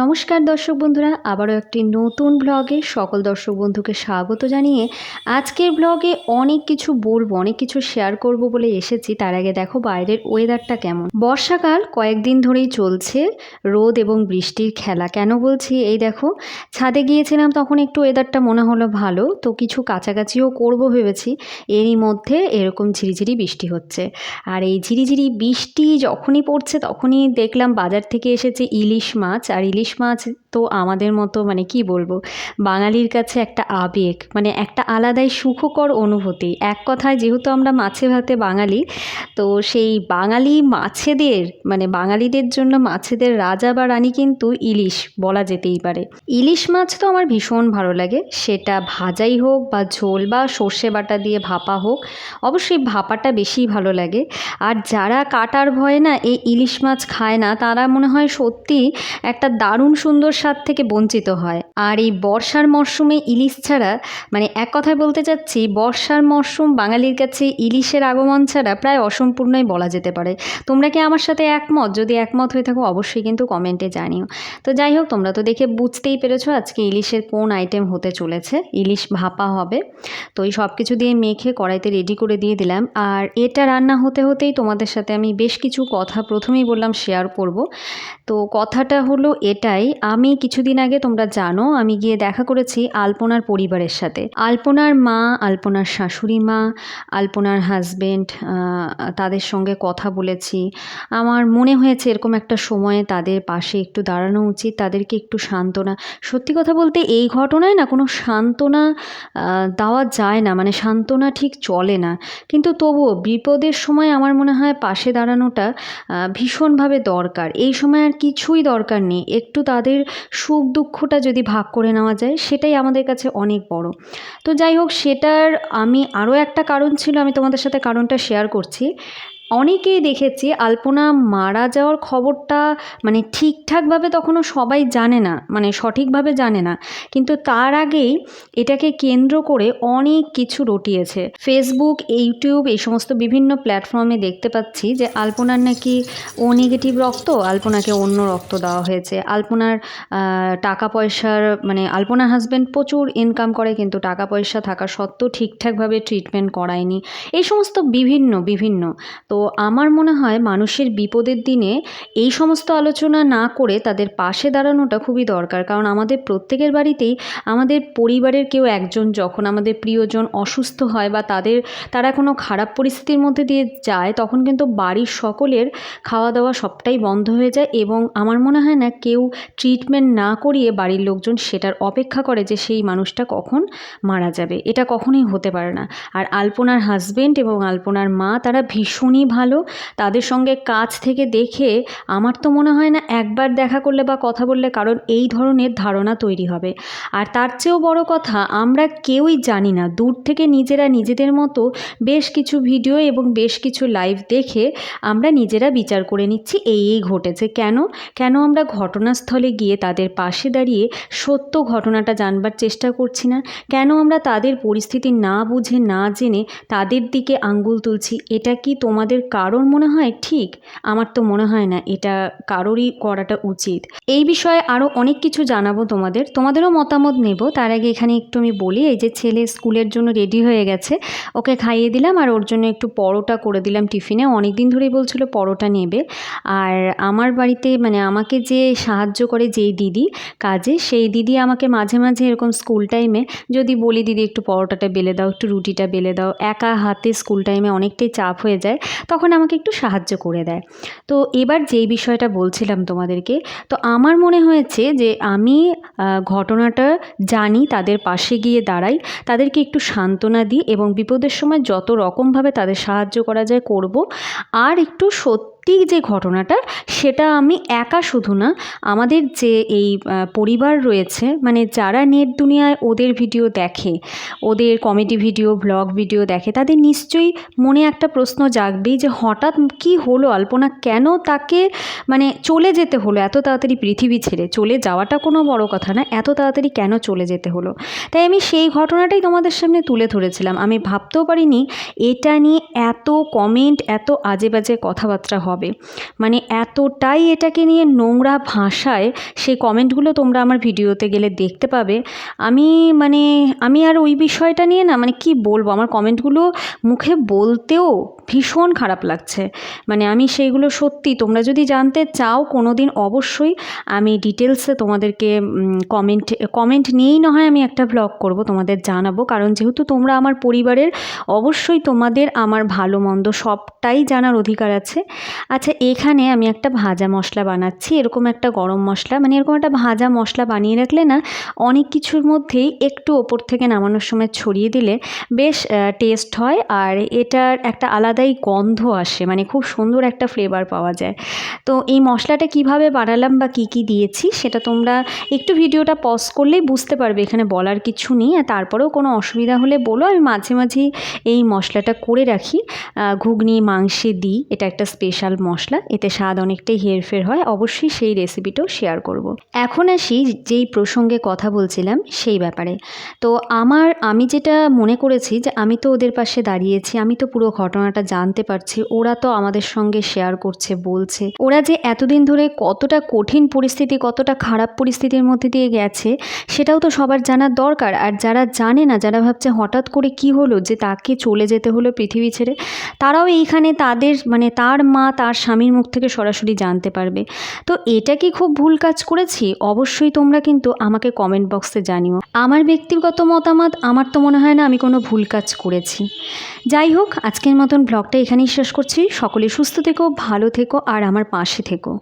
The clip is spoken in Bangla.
নমস্কার দর্শক বন্ধুরা, আবারও একটি নতুন ব্লগে সকল দর্শক বন্ধুকে স্বাগত জানিয়ে আজকের ব্লগে অনেক কিছু বলব, অনেক কিছু শেয়ার করব বলে এসেছি। তার আগে দেখো বাইরের ওয়েদারটা কেমন? বর্ষাকাল কয়েকদিন ধরেই চলছে, রোদ এবং বৃষ্টির খেলা। কেন বলছি? এই দেখো, ছাদে গিয়েছিলাম তখন একটু ওয়েদারটা মনে হলো ভালো, তো কিছু কাছাকাছিও করব ভেবেছি, এরই মধ্যে এরকম ঝিরিঝিরি বৃষ্টি হচ্ছে। আর এই ঝিরিঝিরি বৃষ্টি যখনই পড়ছে তখনই দেখলাম বাজার থেকে এসেছে ইলিশ মাছ, আর ইলিশ মাছ তো আমাদের মতো মানে কি বলব, বাঙালির কাছে একটা আবেগ মানে একটা আলাদাই সুখকর অনুভূতি। এক কথায় যেহেতু আমরা মাছে ভাতে বাঙালি, তো সেই বাঙালি মাছেদের মানে বাঙালিদের জন্য মাছেদের রাজা বা রানী কিন্তু ইলিশ বলা যেতেই পারে। ইলিশ মাছ তো আমার ভীষণ ভালো লাগে, সেটা ভাজাই হোক বা ঝোল বা সর্ষে বাটা দিয়ে ভাপা হোক, অবশ্যই ভাপাটা বেশি ভালো লাগে। আর যারা কাটার ভয়ে না এই ইলিশ মাছ খায় না, তারা মনে হয় সত্যি একটা দারুণ সুন্দর স্বাদ থেকে বঞ্চিত হয়। আর এই বর্ষার মরশুমে ইলিশ ছাড়া মানে এক কথায় বলতে চাচ্ছি, বর্ষার মরশুম বাঙালির কাছে ইলিশের আগমন ছাড়া প্রায় অসম্পূর্ণই বলা যেতে পারে। তোমরা কি আমার সাথে একমত? যদি একমত হয়ে থাকো, অবশ্যই কিন্তু কমেন্টে জানিও। তো যাই হোক, তোমরা তো দেখে বুঝতেই পেরেছ আজকে ইলিশের কোন আইটেম হতে চলেছে। ইলিশ ভাপা হবে। তো এই সব কিছু দিয়ে মেখে কড়াইতে রেডি করে দিয়ে দিলাম। আর এটা রান্না হতে হতেই তোমাদের সাথে আমি বেশ কিছু কথা প্রথমেই বললাম, শেয়ার করব। তো কথাটা হলো এটাই, আমি কিছুদিন আগে, তোমরা জানো, আমি গিয়ে দেখা করেছি আলপনার পরিবারের সাথে। আলপনার মা, আলপনার শাশুড়ি মা, আলপনার হাজবেন্ড তাদের সঙ্গে কথা বলেছি। আমার মনে হয়েছে এরকম একটা সময়ে তাদের পাশে একটু দাঁড়ানো উচিত, তাদেরকে একটু সান্ত্বনা। সত্যি কথা বলতে, এই ঘটনায় না কোনো সান্ত্বনা দেওয়া যায় না মানে সান্ত্বনা ঠিক চলে না। কিন্তু তবুও বিপদের সময় আমার মনে হয় পাশে দাঁড়ানোটা ভীষণভাবে দরকার। এই সময় আর কিছুই দরকার নেই। একটু তাদের সুখ দুঃখটা যদি ভাগ করে নেওয়া যায়, সেটাই আমাদের কাছে অনেক বড়। তো যাই হোক, সেটার আমি আরও একটা কারণ ছিল, আমি তোমাদের সাথে কারণটা শেয়ার করছি। অনেকেই দেখেছি আলপনা মারা যাওয়ার খবরটা মানে ঠিকঠাকভাবে তখনও সবাই জানে না মানে সঠিকভাবে জানে না। কিন্তু তার আগেই এটাকে কেন্দ্র করে অনেক কিছু রটিয়েছে। ফেসবুক ইউটিউব এই সমস্ত বিভিন্ন প্ল্যাটফর্মে দেখতে পাচ্ছি যে আলপনার নাকি ও নেগেটিভ রক্ত, আলপনাকে অন্য রক্ত দেওয়া হয়েছে। আলপনার টাকা পয়সার মানে আলপনার হাজব্যান্ড প্রচুর ইনকাম করে কিন্তু টাকা পয়সা থাকা সত্ত্বেও ঠিকঠাকভাবে ট্রিটমেন্ট করায়নি। এই সমস্ত বিভিন্ন বিভিন্ন। তো আমার মনে হয় মানুষের বিপদের দিনে এই সমস্ত আলোচনা না করে তাদের পাশে দাঁড়ানোটা খুবই দরকার। কারণ আমাদের প্রত্যেকের বাড়িতেই আমাদের পরিবারের কেউ একজন যখন আমাদের প্রিয়জন অসুস্থ হয় বা তাদের, তারা কোনো খারাপ পরিস্থিতির মধ্যে দিয়ে যায়, তখন কিন্তু বাড়ির সকলের খাওয়া দাওয়া সবটাই বন্ধ হয়ে যায় এবং আমার মনে হয় না কেউ ট্রিটমেন্ট না করিয়ে বাড়ির লোকজন সেটার অপেক্ষা করে যে সেই মানুষটা কখন মারা যাবে। এটা কখনোই হতে পারে না। আর আলপনার হাজবেন্ড এবং আলপনার মা তারা ভীষণই ভালো? তাদের সঙ্গে কাছ থেকে দেখে আমার তো মনে হয় না একবার দেখা করলে বা কথা বললে কারণ এই ধরনের ধারণা তৈরি হবে। আর তার চেয়েও বড় কথা, আমরা কেউই জানি না। দূর থেকে নিজেরা নিজেদের মতো বেশ কিছু ভিডিও এবং বেশ কিছু লাইভ দেখে আমরা নিজেরা বিচার করে নিচ্ছি, এই এই ঘটেছে। কেন? কেন আমরা ঘটনাস্থলে গিয়ে তাদের পাশে দাঁড়িয়ে সত্য ঘটনাটা জানবার চেষ্টা করছি না? কেন আমরা তাদের পরিস্থিতি না বুঝে, না জেনে তাদের দিকে আঙ্গুল তুলছি? এটা কি তোমাদের কারোর মনে হয় ঠিক, আমার তো মনে হয় না, এটা কারোরই করাটা উচিত। এই বিষয়ে আরও অনেক কিছু জানাব তোমাদের, তোমাদেরও মতামত নেব। তার আগে এখানে একটু আমি বলি, এই যে ছেলে স্কুলের জন্য রেডি হয়ে গেছে, ওকে খাইয়ে দিলাম আর ওর জন্য একটু পরোটা করে দিলাম টিফিনে। অনেক দিন ধরেই বলছিল পরোটা নেবে। আর আমার বাড়িতে মানে আমাকে যে সাহায্য করে যেই দিদি কাজে, সেই দিদি আমাকে মাঝে মাঝে এরকম স্কুল টাইমে যদি বলি, দিদি একটু পরোটাটা বেলে দাও, একটু রুটিটা বেলে দাও। একা হাতে স্কুল টাইমে অনেকটাই চাপ হয়ে যায়। তখন আমাকে একটু সাহায্য করে দেয়। তো এবার যেই বিষয়টা বলছিলাম তোমাদেরকে, তো আমার মনে হয়েছে যে আমি ঘটনাটা জানি, তাদের পাশে গিয়ে দাঁড়াই, তাদেরকে একটু সান্ত্বনা দিই এবং বিপদের সময় যত রকমভাবে তাদের সাহায্য করা যায় করব। আর একটু সত্যি সত্যিই যে ঘটনাটা, সেটা আমি একা শুধু না, আমাদের যে এই পরিবার রয়েছে মানে যারা নেট দুনিয়ায় ওদের ভিডিও দেখে, ওদের কমেডি ভিডিও, ব্লগ ভিডিও দেখে, তাদের নিশ্চয়ই মনে একটা প্রশ্ন জাগবেই যে হঠাৎ কি হলো, আলপনা কেন তাকে মানে চলে যেতে হলো, এত তাড়াতাড়ি পৃথিবী ছেড়ে, চলে যাওয়াটা কোনো বড় কথা না, এত তাড়াতাড়ি কেন চলে যেতে হলো? তাই আমি সেই ঘটনাটাই তোমাদের সামনে তুলে ধরেছিলাম, আমি ভাবতেও পারিনি এটা নিয়ে এত কমেন্ট এত আজে বাজে কথাবার্তা হয়। হবে। মানে এতটাই এটাকে নিয়ে নোংরা ভাষায় সেই কমেন্টগুলো তোমরা আমার ভিডিওতে গেলে দেখতে পাবে। আমি মানে আমি আর ওই বিষয়টা নিয়ে না মানে কি বলব? আমার কমেন্টগুলো মুখে বলতেও ভীষণ খারাপ লাগছে। মানে আমি সেইগুলো সত্যি তোমরা যদি জানতে চাও কোনো দিন অবশ্যই আমি ডিটেলসে তোমাদেরকে কমেন্ট কমেন্ট নিয়েই না হয় আমি একটা ব্লগ করব, তোমাদের জানাব। কারণ যেহেতু তোমরা আমার পরিবারের, অবশ্যই তোমাদের আমার ভালো মন্দ সবটাই জানার অধিকার আছে। আচ্ছা এখানে আমি একটা ভাজা মশলা বানাচ্ছি, এরকম একটা গরম মশলা মানে এরকম একটা ভাজা মশলা বানিয়ে রাখলে না অনেক কিছুর মধ্যেই একটু ওপর থেকে নামানোর সময় ছড়িয়ে দিলে বেশ টেস্ট হয় আর এটার একটা আলাদাই গন্ধ আসে মানে খুব সুন্দর একটা ফ্লেভার পাওয়া যায়। তো এই মশলাটা কীভাবে বানালাম বা কী কী দিয়েছি সেটা তোমরা একটু ভিডিওটা পজ করলেই বুঝতে পারবে, এখানে বলার কিছু নেই। আর তারপরেও কোনো অসুবিধা হলে বলো, আমি মাঝে মাঝেই এই মশলাটা করে রাখি। ঘুগনি, মাংসে দিই, এটা একটা স্পেশাল মশলা, এতে স্বাদ অনেকটাই হেরফের হয়, অবশ্যই সেই রেসিপিটাও শেয়ার করব। এখন আসি যেই প্রসঙ্গে কথা বলছিলাম, সেই ব্যাপারে। তো আমার, আমি যেটা মনে করেছি যে আমি তো ওদের পাশে দাঁড়িয়েছি, আমি তো পুরো ঘটনাটা জানতে পারছি, ওরা তো আমাদের সঙ্গে শেয়ার করছে, বলছে। ওরা যে এতদিন ধরে কতটা কঠিন পরিস্থিতি, কতটা খারাপ পরিস্থিতির মধ্যে দিয়ে গেছে, সেটাও তো সবার জানার দরকার। আর যারা জানে না, যারা ভাবছে হঠাৎ করে কি হলো, যে তাকে চলে যেতে হলো পৃথিবী ছেড়ে, তারাও এইখানে তাদের মানে তার মা তার স্বামীর মুখ থেকে সরাসরি জানতে পারবে। তো এটা কি খুব ভুল কাজ করেছি? অবশ্যই তোমরা কিন্তু আমাকে কমেন্ট বক্সে জানিও। আমার ব্যক্তিগত মতামত, আমার তো মনে হয় না আমি কোনো ভুল কাজ করেছি। যাই হোক, আজকের মতন ব্লগটা এখানেই শেষ করছি। সকলে সুস্থ থেকো, ভালো থেকো, আর আমার পাশে থেকো।